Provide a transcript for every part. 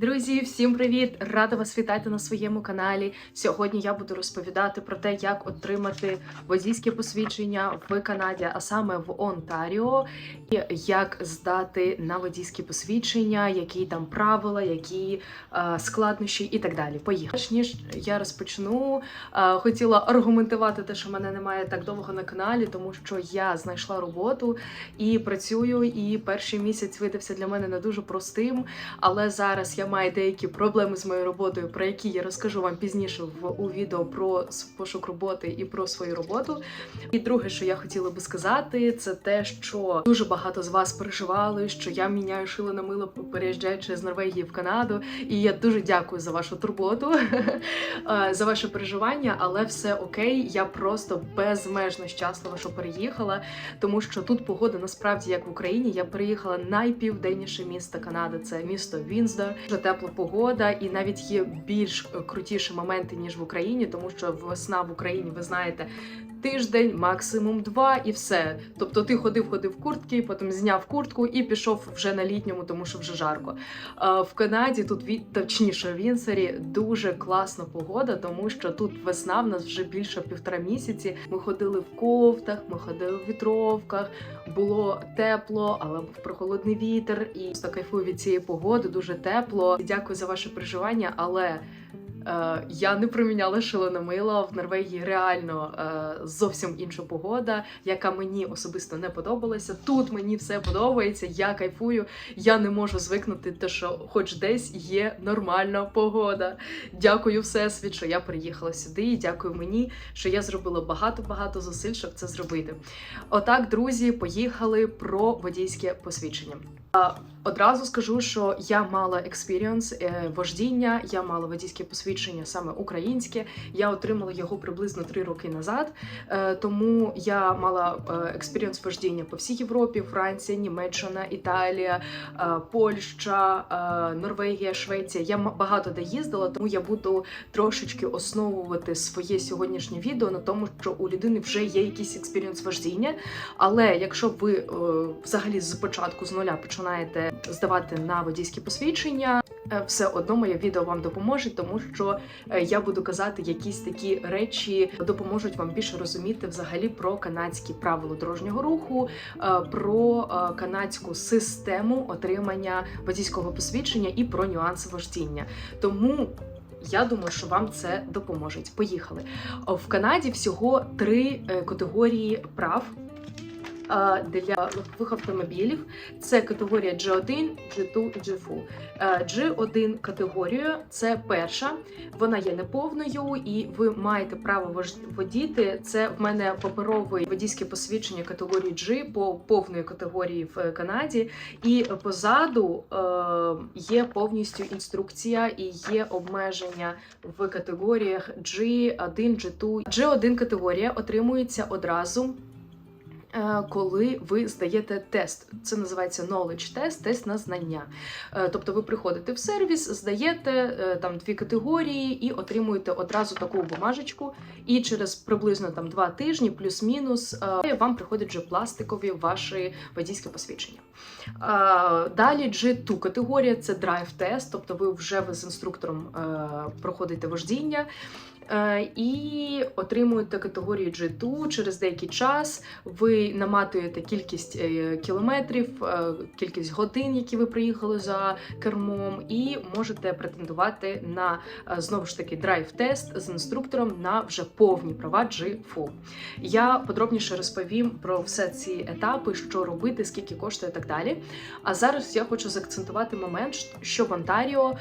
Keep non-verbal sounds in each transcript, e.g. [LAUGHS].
Друзі, всім привіт! Рада вас вітати на своєму каналі. Сьогодні я буду розповідати про те, як отримати водійське посвідчення в Канаді, а саме в Онтаріо, і як здати на водійське посвідчення, які там правила, які е, складнощі і так далі. Поїхали. Перш ніж я розпочну, е, хотіла аргументувати те, що мене немає так довго на каналі, тому що я знайшла роботу і працюю. І перший місяць видався для мене не дуже простим. Але зараз я маю деякі проблеми з моєю роботою, про які я розкажу вам пізніше в у відео про пошук роботи і про свою роботу. І друге, що я хотіла би сказати, це те, що дуже багато з вас переживали, що я міняю шило на мило, переїжджаючи з Норвегії в Канаду. І я дуже дякую за вашу турботу, [LAUGHS] е, за ваше переживання, але все окей. Я просто безмежно щаслива, що переїхала, тому що тут погода насправді як в Україні. Я переїхала найпівденніше місто Канади. Це місто Вінздор. Тепла погода, і навіть є більш крутіші моменти ніж в Україні, тому що весна в Україні, ви знаєте. Тиждень, максимум два, і все. Тобто ти ходив, ходив в куртки, потім зняв куртку і пішов вже на літньому, тому що вже жарко. А в Канаді тут від точніше в Вінсері дуже класна погода, тому що тут весна в нас вже більше півтора місяці. Ми ходили в кофтах, ми ходили в вітровках, було тепло, але був прохолодний вітер. І кайфую від цієї погоди, дуже тепло. Дякую за ваше переживання, але. Е, я не проміняла шило на мило. В Норвегії реально е, зовсім інша погода, яка мені особисто не подобалася. Тут мені все подобається, я кайфую. Я не можу звикнути, те, що хоч десь є нормальна погода. Дякую, всесвіт, що я приїхала сюди. і Дякую мені, що я зробила багато-багато зусиль, щоб це зробити. Отак, друзі, поїхали про водійське посвідчення. Одразу скажу, що я мала експіріонс е, вождіння, я мала водійське посвідчення саме українське. Я отримала його приблизно три роки назад. Е, Тому я мала е, вождіння по всій Європі: Франція, Німеччина, Італія, Польща, Норвегія, Швеція. Я багато де їздила, тому я буду трошечки основувати своє сьогоднішнє відео на тому, що у людини вже є якийсь експіріонс вождіння. Але якщо ви взагалі з початку з нуля починаєте здавати на водійське посвідчення, е, все одно моє відео вам допоможе, тому що е, я буду казати якісь такі речі, допоможуть вам більше розуміти взагалі про канадські правила дорожнього руху, е, про канадську систему отримання водійського посвідчення і про нюанси вождіння. Тому. Я думаю, що вам це допоможе. Поїхали. В Канаді всього три категорії прав для легкових автомобілів. Це категорія G1, G2 і G4. Е, G1 категорія це перша, вона є неповною, і ви маєте право водіти. Це в мене паперове водійське посвідчення категорії G по повної категорії в Канаді. І позаду е, є повністю інструкція і є обмеження в категоріях G1, G2. G1 категорія отримується одразу. Е, Коли ви здаєте тест, це називається knowledge test, тест на знання. Е, Тобто ви приходите в сервіс, здаєте е, там дві категорії і отримуєте одразу таку бумажечку. І через приблизно там два тижні, плюс-мінус, вам приходять вже пластикові ваші водійське посвідчення. Далі G2 категорія це драйв-тест, тобто ви вже з інструктором проходите вождіння. Е, І отримуєте категорію G2 через деякий час. Ви наматуєте кількість е, кілометрів, е, кількість годин, які ви приїхали за кермом, і можете претендувати на знову ж таки драйв-тест з інструктором на вже повні права G-Full. Я подробніше розповім про все ці етапи, що робити, скільки коштує і так далі. А зараз я хочу заакцентувати момент, що в Онтаріо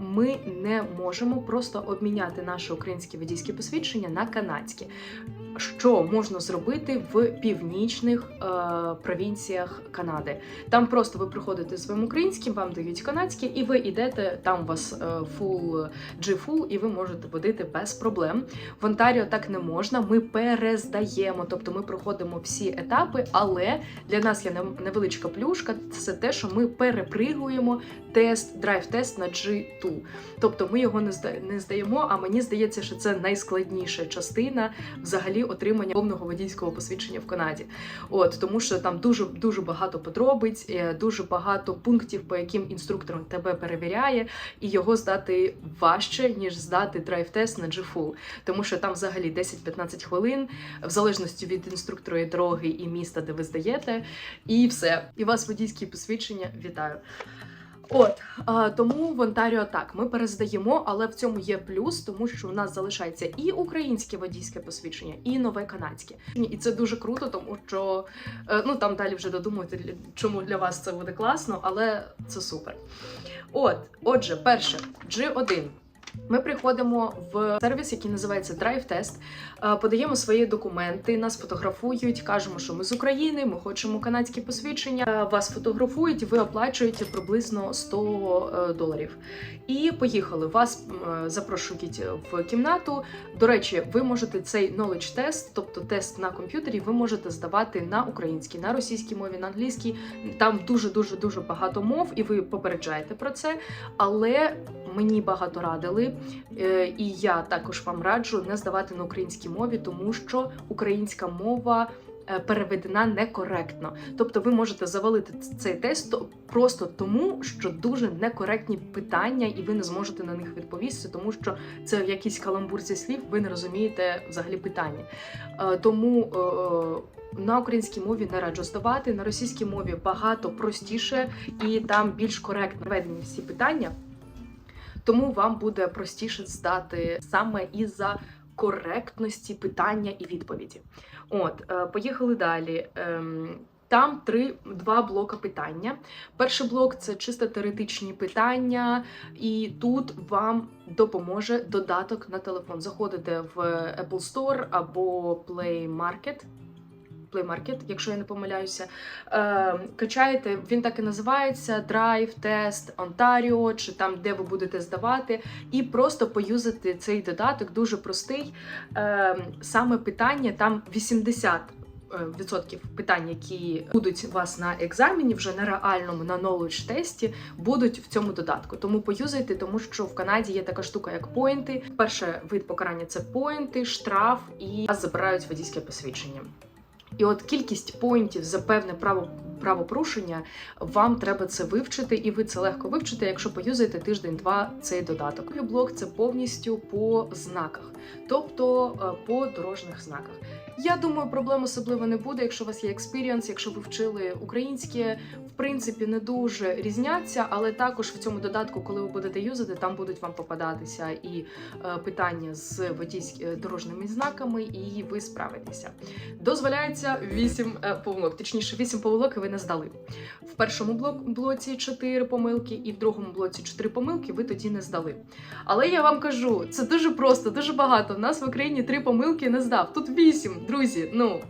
ми не можемо просто обміняти наше українське водійське посвідчення на канадське. Що можна зробити в північних е, провінціях Канади? Там просто ви приходите своїм українським, вам дають канадське, і ви йдете. Там у вас е, full G-Full, і ви можете водити без проблем. В Онтаріо так не можна. Ми перездаємо, тобто ми проходимо всі етапи, але для нас є невеличка плюшка. Це те, що ми перепригуємо тест, драйв-тест на G2. Тобто ми його не здаємо. А мені здається, здається, що це найскладніша частина взагалі отримання повного водійського посвідчення в Канаді. От тому, що там дуже дуже багато подробиць, е, дуже багато пунктів, по яким інструктор тебе перевіряє, і його здати важче ніж здати драйв-тест на G-Full. тому що там взагалі 10-15 хвилин, в залежності від інструктора і дороги і міста, де ви здаєте, і все. І вас водійське посвідчення. Вітаю. От а, тому в Онтаріо так ми перездаємо, але в цьому є плюс, тому що у нас залишається і українське водійське посвідчення, і нове канадське. І це дуже круто, тому що е, ну там далі вже додумуєте, чому для вас це буде класно, але це супер. От, отже, перше, G1. Ми приходимо в сервіс, який називається е, подаємо свої документи, нас фотографують, кажемо, що ми з України, ми хочемо канадські посвідчення. Е, Вас фотографують, ви оплачуєте приблизно 100 е, доларів. І поїхали. Вас е, запрошують в кімнату. До речі, ви можете цей knowledge test, тобто тест на комп'ютері, ви можете здавати на українській, на російській мові, на англійській. Там дуже дуже дуже багато мов, і ви попереджаєте про це. Але мені багато радили, е, і я також вам раджу не здавати на українській мові, тому що українська мова. е, Переведена некоректно, тобто ви можете завалити цей тест просто тому, що дуже некоректні питання, і ви не зможете на них відповісти, тому що це в якійсь каламбурці слів, ви не розумієте взагалі питання. Е, Тому на українській мові не раджу здавати, на російській мові багато простіше і там більш коректно введені всі питання. Тому вам буде простіше здати саме із-за коректності питання і відповіді. От, е, поїхали далі. Ем, там три два блока питання. Перший блок це чисто теоретичні питання, і тут вам допоможе додаток на телефон. Заходите в Apple Store або Play Market. Market, якщо я не помиляюся, е, качаєте, він так і називається Drive, Test, Ontario, чи там, де ви будете здавати, і просто поюзати цей додаток, дуже простий. Е, саме питання там 80 е, Відсотків питань, які будуть у вас на екзамені, вже на реальному на knowledge тесті, будуть в цьому додатку. Тому поюзайте, тому що в Канаді є така штука, як поінти. Перший вид покарання це поінти, штраф і вас забирають водійське посвідчення. І от кількість поінтів за певне право правопорушення вам треба це вивчити, і ви це легко вивчите, якщо поюзаєте тиждень-два цей додаток. Другий блок це повністю по знаках, тобто е, по дорожніх знаках. Я думаю, проблем особливо не буде, якщо у вас є експіріанс, якщо ви вчили українське, в принципі, не дуже різняться, але також в цьому додатку, коли ви будете юзати, там будуть вам попадатися і е, питання з водійськими дорожніми знаками, і ви справитеся. Дозволяється 8 е, помилок, точніше, 8 помилок і ви не здали. В першому блоці 4 помилки, і в другому блоці 4 помилки ви тоді не здали. Але я вам кажу, це дуже просто, дуже багато. У нас в Україні 3 помилки не здав. Тут 8, друзі. Ну.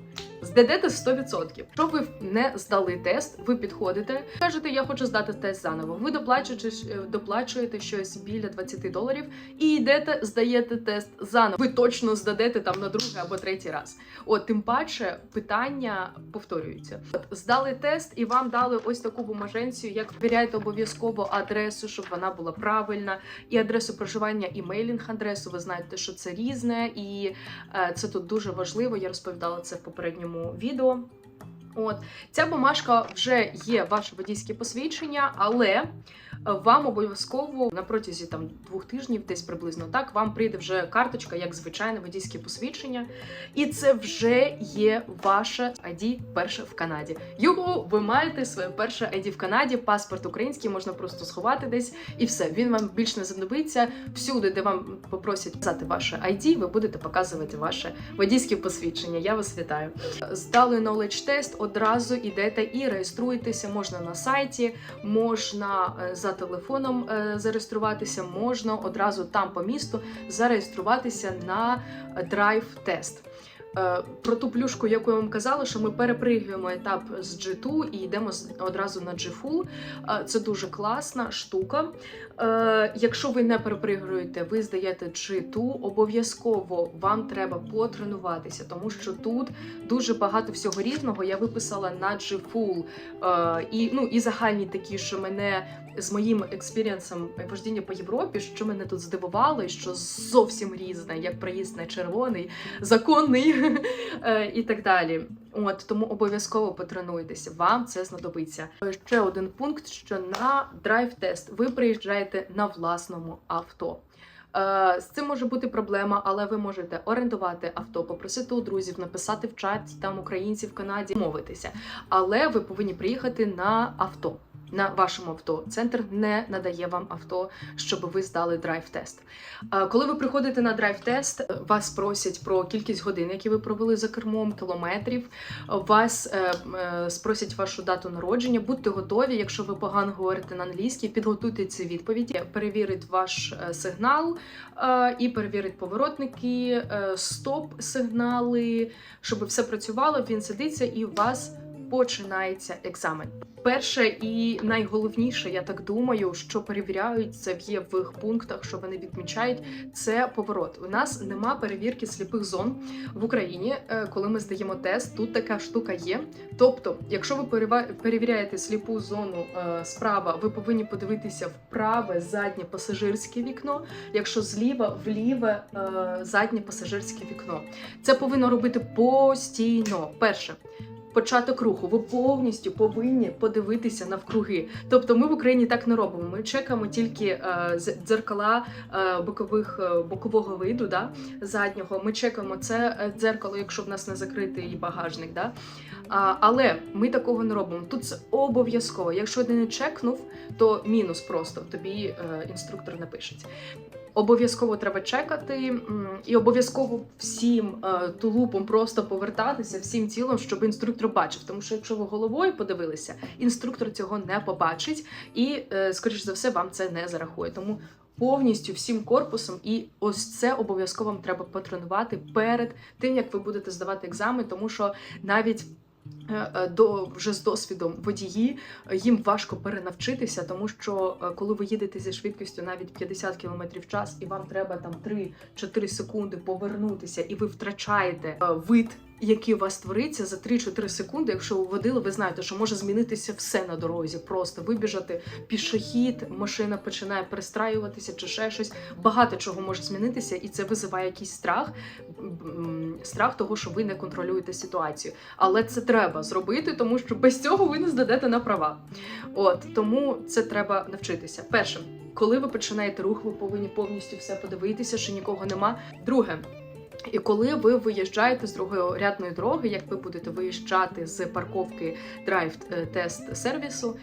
Здадете 100%. Якщо ви не здали тест, ви підходите, кажете, я хочу здати тест заново. Ви доплачуєте, е, доплачуєте щось біля 20 доларів і йдете, здаєте тест заново. Ви точно здадете там на другий або третій раз. От тим паче питання повторюються. От здали тест, і вам дали ось таку бумаженцію, як перевіряйте обов'язково адресу, щоб вона була правильна, і адресу проживання, і мейлінг адресу. Ви знаєте, що це різне, і е, це тут дуже важливо. Я розповідала це в попередньому відео. От ця бумажка вже є ваше водійське посвідчення, але вам обов'язково на протязі там двох тижнів, десь приблизно так, вам прийде вже карточка, як звичайне водійське посвідчення, і це вже є ваше ID перше в Канаді. Його ви маєте своє перше ID в Канаді, паспорт український, можна просто сховати десь, і все. Він вам більш не знадобиться. Всюди, де вам попросять писати ваше ID, ви будете показувати ваше водійське посвідчення. Я вас вітаю. Здали knowledge тест, одразу йдете і реєструєтеся. Можна на сайті, можна е, телефоном е, зареєструватися, можна одразу там по місту зареєструватися на драйв тест. Е, Про ту плюшку, яку я вам казала, що ми перепригуємо етап з G2 і йдемо одразу на G-Full. Е, Це дуже класна штука. Е, Якщо ви не перепригуєте, ви здаєте G2, обов'язково вам треба потренуватися, тому що тут дуже багато всього різного. Я виписала на G-Full е, і, ну, і загальні такі, що мене з моїм експірієнсом вождіння по Європі, що мене тут здивувало, що зовсім різне, як проїзд на червоний, законний [LAUGHS] е, і так далі. От тому обов'язково потренуйтеся, вам це знадобиться. Ще один пункт: що на драйв-тест ви приїжджаєте на власному авто. Е, З цим може бути проблема, але ви можете орендувати авто, попросити у друзів, написати в чаті там українці в Канаді, мовитися. Але ви повинні приїхати на авто. На вашому авто центр не надає вам авто, щоб ви здали драйв-тест. Е, Коли ви приходите на драйв-тест, е, вас просять про кількість годин, які ви провели за кермом, кілометрів. Вас е, спросять вашу дату народження. Будьте готові, якщо ви погано говорите на англійській, підготуйте ці відповіді, перевірить ваш сигнал і перевірить поворотники, стоп-сигнали, щоб все працювало. Він сидиться і вас починається екзамен. Перше і найголовніше, я так думаю, що перевіряють це є в пунктах, що вони відмічають, це поворот. У нас нема перевірки сліпих зон в Україні, е, коли ми здаємо тест. Тут така штука є. Тобто, якщо ви перевіряєте сліпу зону е, справа, ви повинні подивитися в праве заднє пасажирське вікно. Якщо зліва вліве е, заднє пасажирське вікно, це повинно робити постійно. Перше. Початок руху, ви повністю повинні подивитися навкруги. Тобто, ми в Україні так не робимо. Ми чекаємо тільки е, дзеркала е, бокових е, бокового виду, да, заднього. Ми чекаємо це дзеркало, якщо в нас не закритий багажник. Да. А, але ми такого не робимо. Тут це обов'язково. Якщо ти не чекнув, то мінус просто тобі е, інструктор напишеть. Обов'язково треба чекати, і обов'язково всім е, тулупом просто повертатися всім тілом, щоб інструктор бачив. Тому що якщо ви головою подивилися, інструктор цього не побачить, і, е, скоріш за все, вам це не зарахує. Тому повністю всім корпусом, і ось це обов'язково вам треба потренувати перед тим, як ви будете здавати екзамен, тому що навіть. Е, е, До вже з досвідом водії їм важко перенавчитися, тому що е, коли ви їдете зі швидкістю навіть 50 км в час, і вам треба там 3-4 секунди повернутися, і ви втрачаєте вид, який у вас твориться за 3-4 секунди. Якщо ви водили, ви знаєте, що може змінитися все на дорозі. Просто вибіжати пішохід, машина починає перестраюватися чи ще щось. Багато чого може змінитися, і це визиває якийсь страх, страх того, що ви не контролюєте ситуацію. Але це треба зробити, тому що без цього ви не здадете на права. От тому це треба навчитися. Перше, коли ви починаєте рух, ви повинні повністю все подивитися, що нікого нема. Друге. І коли ви виїжджаєте з другої рядної дороги, як ви будете виїжджати з парковки драйв-тест сервісу,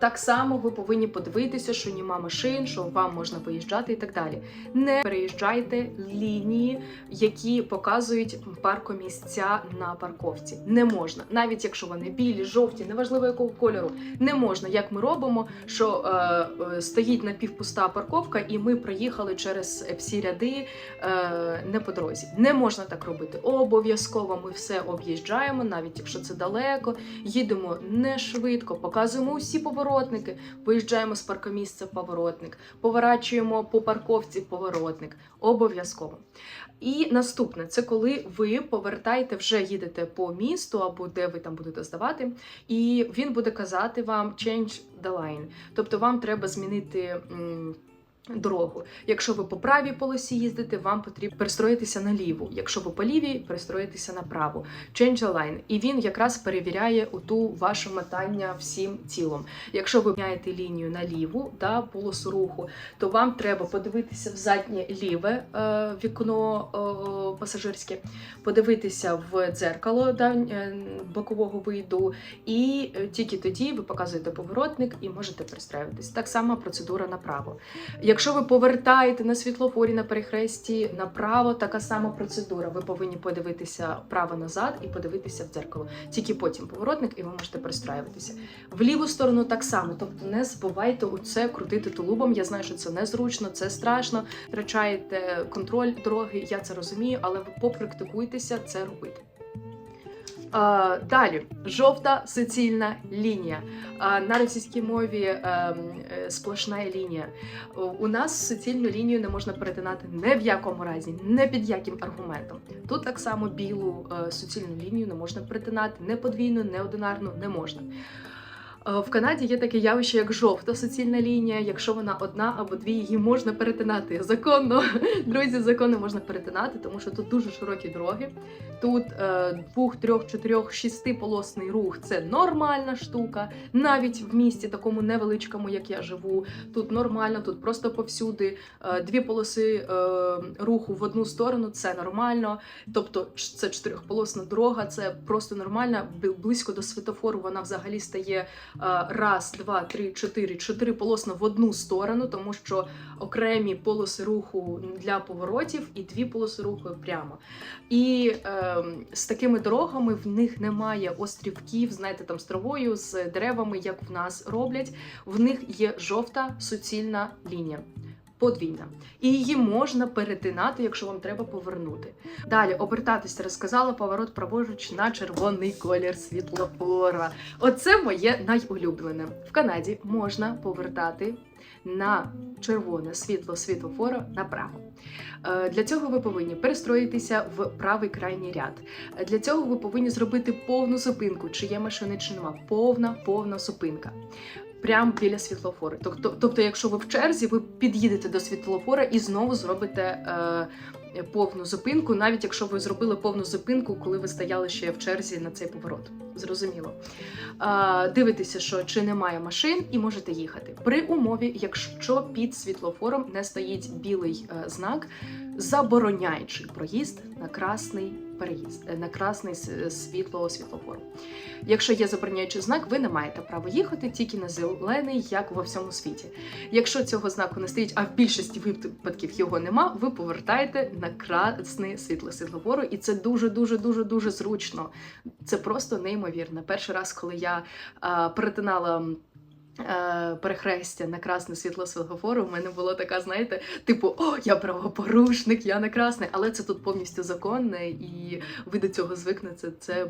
так само ви повинні подивитися, що нема машин, що вам можна виїжджати і так далі. Не переїжджайте лінії, які показують паркомісця на парковці. Не можна, навіть якщо вони білі, жовті, неважливо якого кольору, не можна, як ми робимо, що е, е, стоїть напівпуста парковка, і ми проїхали через всі ряди е, не дорозі. Не можна так робити. Обов'язково ми все об'їжджаємо, навіть якщо це далеко. Їдемо не швидко, показуємо усі поворотники, виїжджаємо з паркомісця поворотник, поворачуємо по парковці поворотник. Обов'язково. І наступне це коли ви повертаєте, вже їдете по місту або де ви там будете здавати, і він буде казати вам change the line. Тобто вам треба змінити. м, Дорогу. Якщо ви по правій полосі їздите, вам потрібно перестроїтися на ліву. Якщо ви по лівій, перестроїтися на праву. Change the line. І він якраз перевіряє оту ваше мотання всім тілом. Якщо ви міняєте лінію на ліву, да, полосу руху, то вам треба подивитися в заднє ліве е, вікно е, пасажирське, подивитися в дзеркало да, е, бокового виду, і е, тільки тоді ви показуєте поворотник і можете перестраюватись. Так само процедура направо. Якщо ви повертаєте на світлофорі на перехресті направо, така сама процедура. Ви повинні подивитися право назад і подивитися в дзеркало. Тільки потім поворотник, і ви можете перестраюватися. В ліву сторону так само. Тобто не забувайте у це крутити тулубом. Я знаю, що це незручно, це страшно. Втрачаєте контроль дороги. Я це розумію, але ви попрактикуйтеся це робити. Далі жовта суцільна лінія. На російській мові ем, е, сплошна лінія. У- У нас суцільну лінію не можна перетинати ні в якому разі, не під яким аргументом. Тут так само білу е, суцільну лінію не можна перетинати, не подвійну, не одинарну не можна. Е, В Канаді є таке явище, як жовта суцільна лінія. Якщо вона одна або дві, її можна перетинати законно. Друзі, законно можна перетинати, тому що тут дуже широкі дороги. Тут е, двох, трьох, чотирьох, шестиполосний рух це нормальна штука. Навіть в місті такому невеличкому, як я живу, тут нормально, тут просто повсюди е, дві полоси е, руху в одну сторону це нормально. Тобто це чотирьохполосна дорога, це просто нормально. Близько до світофору вона взагалі стає раз, два, три, чотири, чотири полосна в одну сторону, тому що окремі полоси руху для поворотів і дві полоси руху прямо. І е, з такими дорогами в них немає острівків, знаєте, там з травою, з деревами, як в нас роблять. В них є жовта суцільна лінія. Подвійна, і її можна перетинати, якщо вам треба повернути. Далі обертатися розказала поворот праворуч на червоний колір світлофора. Оце моє найулюблене. В Канаді можна повертати на червоне світло світлофора направо. Е, Для цього ви повинні перестроїтися в правий крайній ряд. Для цього ви повинні зробити повну зупинку, чи є машини, чи нема. Повна, повна зупинка. Прямо біля світлофора. Тобто, тобто, якщо ви в черзі, ви під'їдете до світлофора і знову зробите е, повну зупинку, навіть якщо ви зробили повну зупинку, коли ви стояли ще в черзі на цей поворот. Зрозуміло. Е, дивитеся, що чи немає машин, і можете їхати. При умові, якщо під світлофором не стоїть білий е, знак, забороняючи проїзд на красний переїзд, е, на красний світло світлофору. Якщо є забороняючий знак, ви не маєте права їхати тільки на зелений, як во всьому світі. Якщо цього знаку не стоїть, а в більшості випадків його нема, ви повертаєте на красне світло світлофору, і це дуже дуже дуже дуже зручно. Це просто неймовірно. Перший раз, коли я а, перетинала. Е, Перехрестя на красне світло світлофору, у мене була така, знаєте, типу, о, я правопорушник, я на красний, але це тут повністю законне, і ви до цього звикнете. Це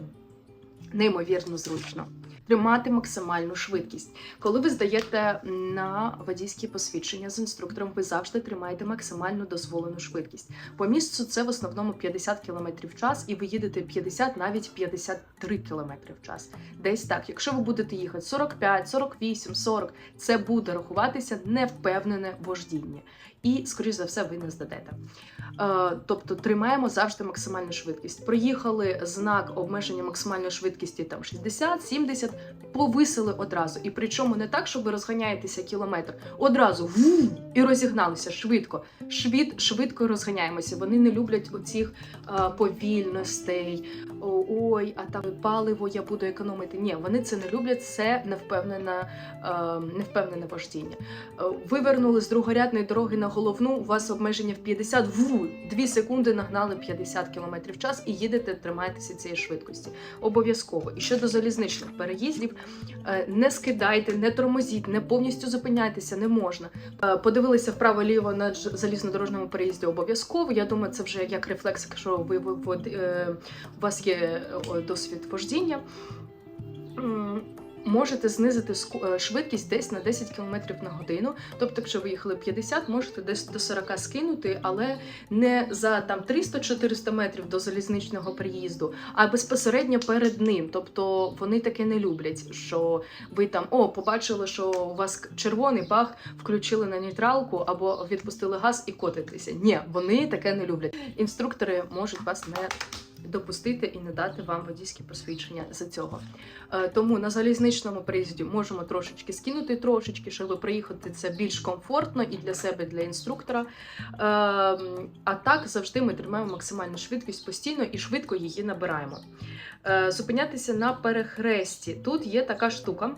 неймовірно зручно. Тримати максимальну швидкість. Коли ви здаєте на водійські посвідчення з інструктором, ви завжди тримаєте максимальну дозволену швидкість. По місцю це в основному 50 км в час, і ви їдете 50, навіть 53 км в час. Десь так. Якщо ви будете їхати 45, 48, 40, це буде рахуватися невпевнене вождіння. І, скоріш за все, ви не здадете. Е, тобто тримаємо завжди максимальну швидкість. Проїхали знак обмеження максимальної швидкості там 60, 70, повисили одразу. І причому не так, що ви розганяєтеся кілометр, одразу ву, і розігналися швидко. Швид, швидко розганяємося. Вони не люблять оцих е, повільностей. Ой, а там паливо я буду економити. Ні, вони це не люблять. Це невпевнене, невпевнене вождіння. Е, Вивернули з другорядної дороги на головну. У вас обмеження в 50, ву, 2 секунди нагнали 50 км в час і їдете, тримаєтеся цієї швидкості. Обов'язково. І щодо залізничних переїздів, е, не скидайте, не тормозіть, не повністю зупиняйтеся, не можна. Е, Подивилися вправо-ліво на залізнодорожньому переїзді обов'язково. Я думаю, це вже як рефлекс, якщо ви, ви, ви е, у вас є досвід вождіння. Можете знизити е, швидкість десь на 10 км на годину. Тобто, якщо ви їхали 50, можете десь до 40 скинути, але не за там 300-400 метрів до залізничного приїзду, а безпосередньо перед ним. Тобто вони таке не люблять, що ви там о, побачили, що у вас червоний бах, включили на нейтралку або відпустили газ і котитеся. Ні, вони таке не люблять. Інструктори можуть вас не допустити і не дати вам водійське посвідчення за цього. Е, Тому на залізничному приїзді можемо трошечки скинути, трошечки, щоб приїхати це більш комфортно і для себе, і для інструктора. Ем, А так завжди ми тримаємо максимальну швидкість постійно і швидко її набираємо. Е, Зупинятися на перехресті. Тут є така штука,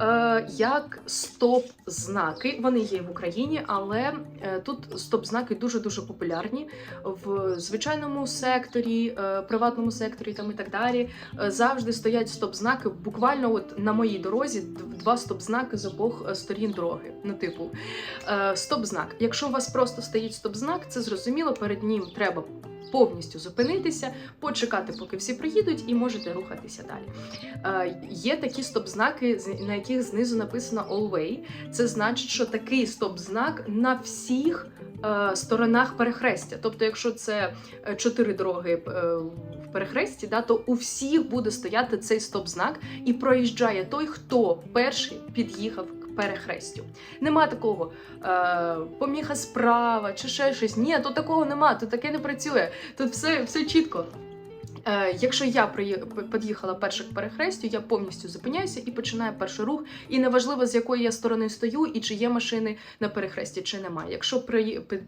е, як стоп-знаки. Вони є в Україні, але е, тут стоп-знаки дуже-дуже популярні в звичайному секторі, приватному секторі там і так далі. Завжди стоять стоп-знаки. Буквально от на моїй дорозі два стоп-знаки з обох сторін дороги. Ну, типу, стоп-знак. Якщо у вас просто стоїть стоп-знак, це зрозуміло, перед ним треба повністю зупинитися, почекати, поки всі приїдуть, і можете рухатися далі. Е, є такі стоп-знаки, на яких знизу написано All. Це значить, що такий стоп-знак на всіх е, сторонах перехрестя. Тобто, якщо це е, чотири дороги е, в перехресті, да, то у всіх буде стояти цей стоп-знак і проїжджає той, хто перший під'їхав перехрестю. Нема такого е, поміха справа чи ще щось. Ні, тут такого нема, тут таке не працює. Тут все, все чітко. Е, якщо я під'їхала к перехрестю, я повністю зупиняюся і починаю перший рух. І неважливо, з якої я сторони стою і чи є машини на перехресті, чи немає. Якщо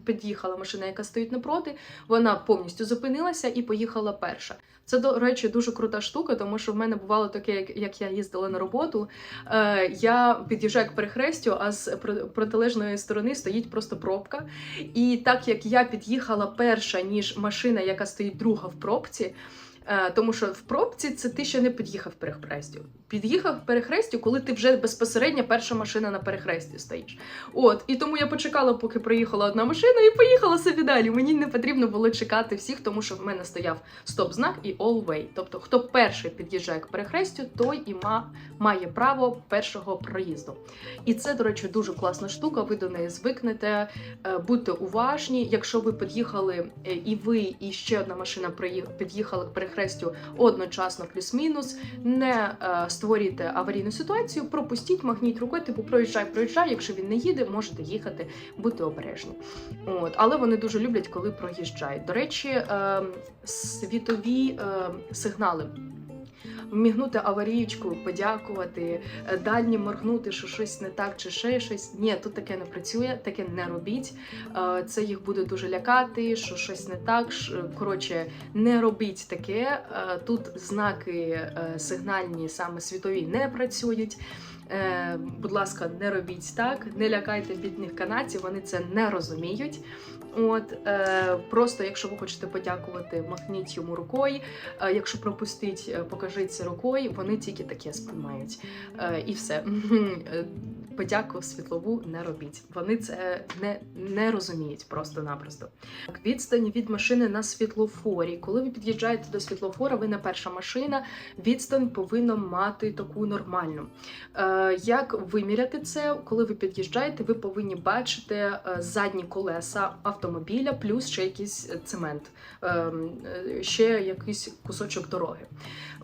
під'їхала машина, яка стоїть напроти, вона повністю зупинилася і поїхала перша. Це, до речі, дуже крута штука, тому що в мене бувало таке, як, я їздила на роботу. Е, я під'їжджаю к перехрестю, а з про- протилежної сторони стоїть просто пробка. І так як я під'їхала перша, ніж машина, яка стоїть друга в пробці. Е, Тому що в пробці це ти ще не під'їхав перехрестю. Під'їхав перехрестю, коли ти вже безпосередньо перша машина на перехресті стоїш. От і тому я почекала, поки приїхала одна машина, і поїхала собі далі. Мені не потрібно було чекати всіх, тому що в мене стояв стоп-знак і all way. Тобто, хто перший під'їжджає к перехрестю, той і ма, має право першого проїзду. І це, до речі, дуже класна штука. Ви до неї звикнете. Е, Будьте уважні. Якщо ви під'їхали, е, і ви, і ще одна машина під'їхали к перехрестю одночасно, плюс-мінус, не е, створюйте аварійну ситуацію, пропустіть, махніть рукою, типу проїжджай, проїжджай. Якщо він не їде, можете їхати, будьте обережні. От, але вони дуже люблять, коли проїжджають. До речі, е, світові е, сигнали. Вмігнути аварійку, подякувати, е, дальні моргнути, що щось не так, чи ще щось. Ні, тут таке не працює, таке не робіть. Е, Це їх буде дуже лякати, що щось не так. Коротше, не робіть таке. Е, Тут знаки е, сигнальні, саме світові, не працюють. Е, Будь ласка, не робіть так, не лякайте бідних канадців, вони це не розуміють. От е, просто, якщо ви хочете подякувати, махніть йому рукою. Е, якщо пропустить, е, покажіть це рукою, вони тільки таке сприймають. Е, і все. [LAUGHS] Подяку світлову не робіть. Вони це не, не розуміють просто-напросто. Відстань від машини на світлофорі. Коли ви під'їжджаєте до світлофора, ви не перша машина. Відстань повинна мати таку нормальну. Е, як виміряти це? Коли ви під'їжджаєте, ви повинні бачити е, задні колеса автомобіля, плюс ще якийсь цемент, ем, е, ще якийсь кусочок дороги.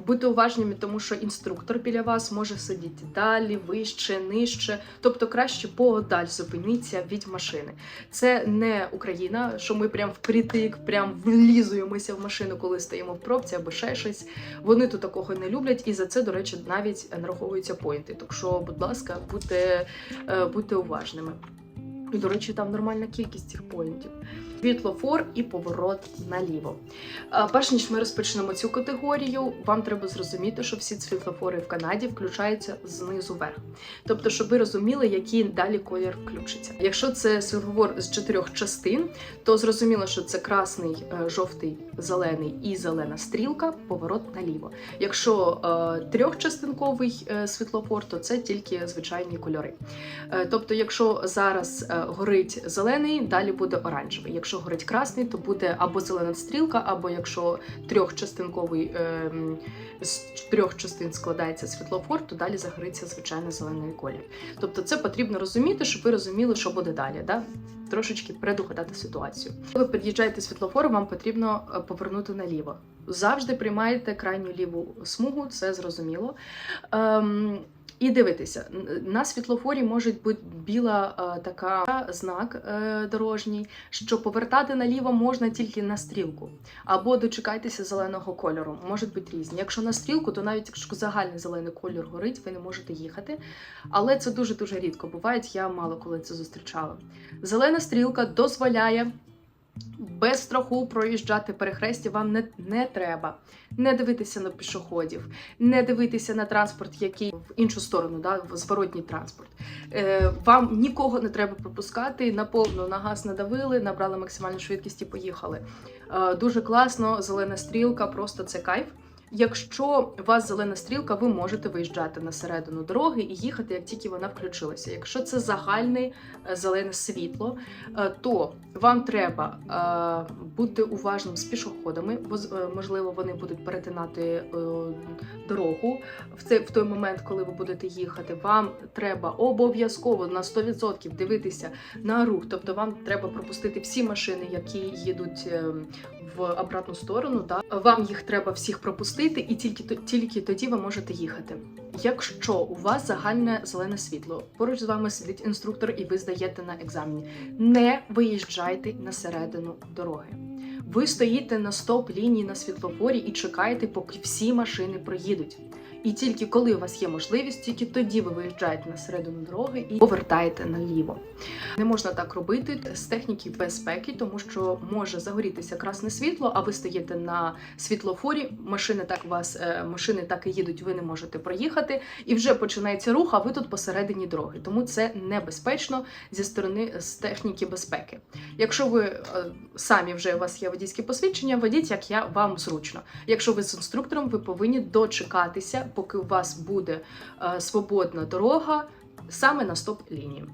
Будьте уважними, тому що інструктор біля вас може сидіти далі, вище, нижче. Тобто краще подаль зупиніться від машини. Це не Україна, що ми прям впритик, прям влізуємося в машину, коли стоїмо в пробці або ще щось. Вони тут такого не люблять, і за це, до речі, навіть нараховуються поінти. Так що, будь ласка, будьте, е, будьте уважними. До речі, там нормальна кількість цих поінтів. Світлофор і поворот наліво. Перш ніж ми розпочнемо цю категорію, вам треба зрозуміти, що всі світлофори в Канаді включаються знизу вверх. Тобто, щоб ви розуміли, який далі колір включиться. Якщо це світлофор з чотирьох частин, то зрозуміло, що це красний, е, жовтий, зелений і зелена стрілка, поворот наліво. Якщо е, трьохчастинковий е, світлофор, то це тільки звичайні кольори. Е, тобто, якщо зараз е, горить зелений, далі буде оранжевий. Якщо горить красний, то буде або зелена стрілка, або якщо трьохчастинковий е, з трьох частин складається світлофор, то далі загориться звичайно зелений колір. Тобто, це потрібно розуміти, щоб ви розуміли, що буде далі. Да? Трошечки предугадати ситуацію. Коли ви під'їжджаєте світлофор, вам потрібно е, повернути наліво. Завжди приймаєте крайню ліву смугу, це зрозуміло. Ем, і дивитися, на світлофорі може бути біла така знак е, дорожній, що повертати наліво можна тільки на стрілку, або дочекайтеся зеленого кольору. Можуть бути різні. Якщо на стрілку, то навіть якщо загальний зелений кольор горить, ви не можете їхати. Але це дуже дуже рідко буває. Я мало коли це зустрічала. Зелена стрілка дозволяє. Без страху проїжджати перехрестя вам не, не треба. Не дивитися на пішоходів, не дивитися на транспорт, який в іншу сторону, да, в зворотній транспорт. Е, вам нікого не треба пропускати, наповну на газ надавили, набрали максимальну швидкість і поїхали. Е, дуже класно, зелена стрілка, просто це кайф. Якщо у вас зелена стрілка, ви можете виїжджати на середину дороги і їхати, як тільки вона включилася. Якщо це загальне е, зелене світло, е, то вам треба е, бути уважним з пішоходами, бо можливо вони будуть перетинати дорогу в той момент, коли ви будете їхати. Вам треба обов'язково на 100% дивитися на рух. Тобто вам треба пропустити всі машини, які їдуть в обратну сторону. Вам їх треба всіх пропустити, і тільки тільки тоді ви можете їхати. Якщо у вас загальне зелене світло, поруч з вами сидить інструктор, і ви здаєте на екзамені, не виїжджайте на середину дороги. Ви стоїте на стоп-лінії на світлофорі і чекаєте, поки всі машини проїдуть. І тільки коли у вас є можливість, тільки тоді ви виїжджаєте на середину дороги і повертаєте наліво. Не можна так робити з техніки безпеки, тому що може загорітися красне світло, а ви стоїте на світлофорі. Машини так вас е, машини так і їдуть, ви не можете проїхати, і вже починається рух. А ви тут посередині дороги. Тому це небезпечно зі сторони з техніки безпеки. Якщо ви е, самі вже у вас є водійське посвідчення, водіть як я вам зручно. Якщо ви з інструктором, ви повинні дочекатися, поки у вас буде е, свободна дорога саме на стоп-лінії.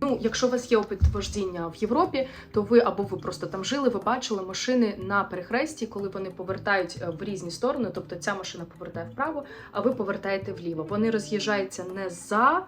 Ну, якщо у вас є опит вождіння в Європі, то ви або ви просто там жили, ви бачили машини на перехресті, коли вони повертають е, в різні сторони. Тобто ця машина повертає вправо, а ви повертаєте вліво. Вони роз'їжджаються не за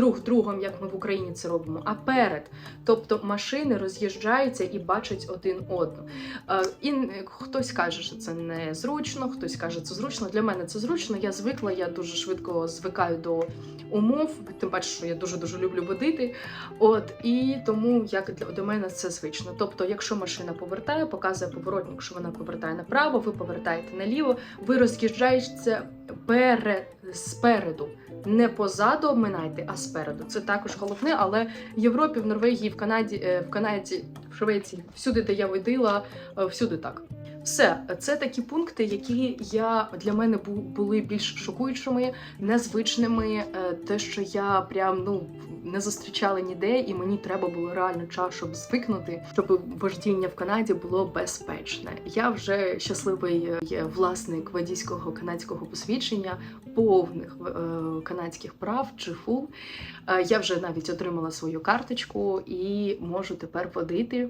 друг другом, як ми в Україні це робимо, а перед. Тобто машини роз'їжджаються і бачать один одну. Е, І хтось каже, що це не зручно, хтось каже, що це зручно. Для мене це зручно. Я звикла, я дуже швидко звикаю до умов. Тим паче, що я дуже дуже люблю водити. От і тому як для до мене це звично. Тобто, якщо машина повертає, показує поворотник, що вона повертає направо, ви повертаєте наліво, ви роз'їжджаєтеся пере, спереду. Не позаду обминайте, а спереду. Це також головне, але в Європі, в Норвегії, в Канаді, е, в Канаді, в Швеції, всюди, де я водила, е, всюди так. Все, це такі пункти, які я для мене бу- були більш шокуючими, незвичними. е, Те, що я прям ну не зустрічала ніде, і мені треба було реально час, щоб звикнути, щоб вождіння в Канаді було безпечне. Я вже щасливий е, є власник водійського канадського посвідчення, повних е, канадських прав чи фул. Я вже навіть отримала свою карточку і можу тепер водити.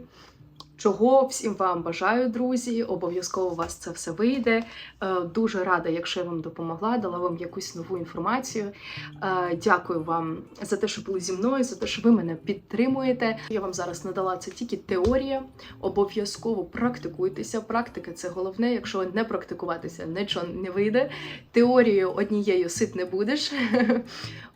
Чого всім вам бажаю, друзі. Обов'язково у вас це все вийде. Е, Дуже рада, якщо я вам допомогла, дала вам якусь нову інформацію. Е, Дякую вам за те, що були зі мною, за те, що ви мене підтримуєте. Я вам зараз надала це тільки теорія. Обов'язково практикуйтеся. Практика це головне. Якщо не практикуватися, нічого не вийде. Теорією однією сит не будеш.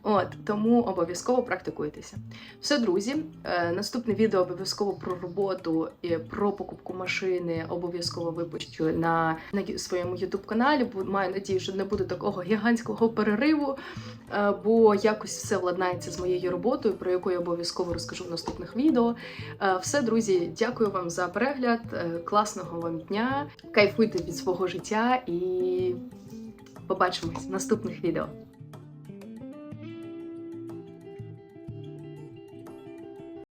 От тому обов'язково практикуйтеся. Все, друзі. е, Наступне відео обов'язково про роботу і про покупку машини. Обов'язково випущу на, на своєму youtube каналі. Бо маю надію, що не буде такого гігантського перериву, е, бо якось все владнається з моєю роботою, про яку я обов'язково розкажу в наступних відео. Е, Все, друзі, дякую вам за перегляд. Класного вам дня. Кайфуйте від свого життя і побачимось в наступних відео.